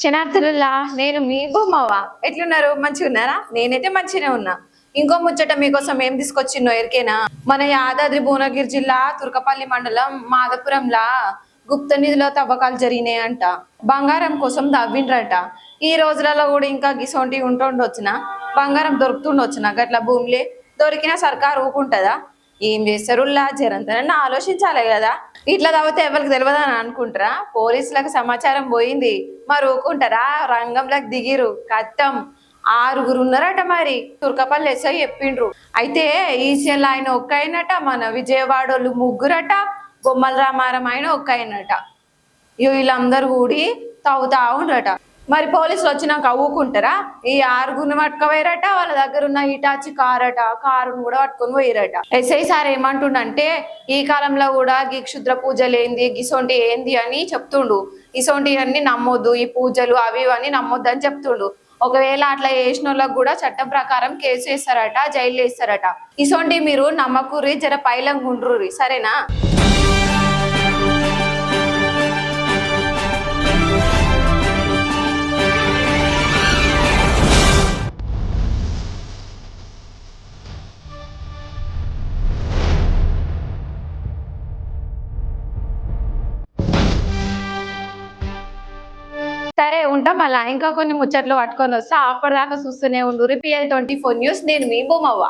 క్షణార్థులా నేను మీ బొమ్మవా? ఎట్లున్నారు? మంచిగా ఉన్నారా నేనైతే మంచిగానే ఉన్నా. ఇంకో ముచ్చట మీకోసం ఏం తీసుకొచ్చిందో ఎరికేనా మన యాదాద్రి భువనగిరి జిల్లా తుర్కపల్లి మండలం మాధపురంలా గుప్త నిధిలో తవ్వకాలు జరిగినాయంట బంగారం కోసం దవ్విండ్రట ఈ రోజులలో కూడా ఇంకా గిసొంటి ఉంటుండొచ్చిన? బంగారం దొరుకుతుండొచ్చిన? గట్ల భూమిలే దొరికినా సర్కారు ఊకుంటదా? ఏం చేస్తారు? జరంతరని ఆలోచించాలి కదా. ఇట్లా తవ్వితే ఎవరికి తెలియదు అని అనుకుంటారా? పోలీసులకు సమాచారం పోయింది. మరి ఊకుంటారా రంగంలోకి దిగిరు. కత్తం ఆరుగురు ఉన్నారట మరి. తుర్కపల్లి ఎస్ఐ చెప్పిండ్రు. అయితే ఈసీఎల్ ఆయన ఒక్క అయినట మన విజయవాడోళ్ళు ముగ్గురట బొమ్మల రామారం ఆయన ఒక్క అయినట వీళ్ళందరూ కూడి తవ్వుతా ఉండట మరి పోలీసులు వచ్చినాక అవ్వుకుంటారా ఈ ఆరుగురిని పట్టుకపోయారట వాళ్ళ దగ్గర ఉన్న ఇటాచి కార్ అట కారును కూడా పట్టుకొని పోయారట. ఎస్ఐ సార్ ఏమంటుండంటే ఈ కాలంలో కూడా గీ క్షుద్ర పూజలు ఏంది గిసొంటి ఏంది అని చెప్తుండు. ఇసోంటి అన్ని నమ్మొద్దు ఈ పూజలు అవి అని నమ్మొద్దు అని చెప్తుండు. ఒకవేళ అట్లా చేసిన వాళ్ళకి కూడా చట్టం ప్రకారం కేసు వేస్తారట జైలు వేస్తారట. ఇసోంటి మీరు నమ్మకూరి జర పైలంగా ఉండ్రుర్రి సరేనా? సరే ఉంటాం. అలా ఇంకా కొన్ని ముచ్చట్లు పట్టుకొని వస్తా. అప్పటిదాకా చూస్తూనే ఉండు. RPL twenty four news. నేను మీ బొమ్మవ్వ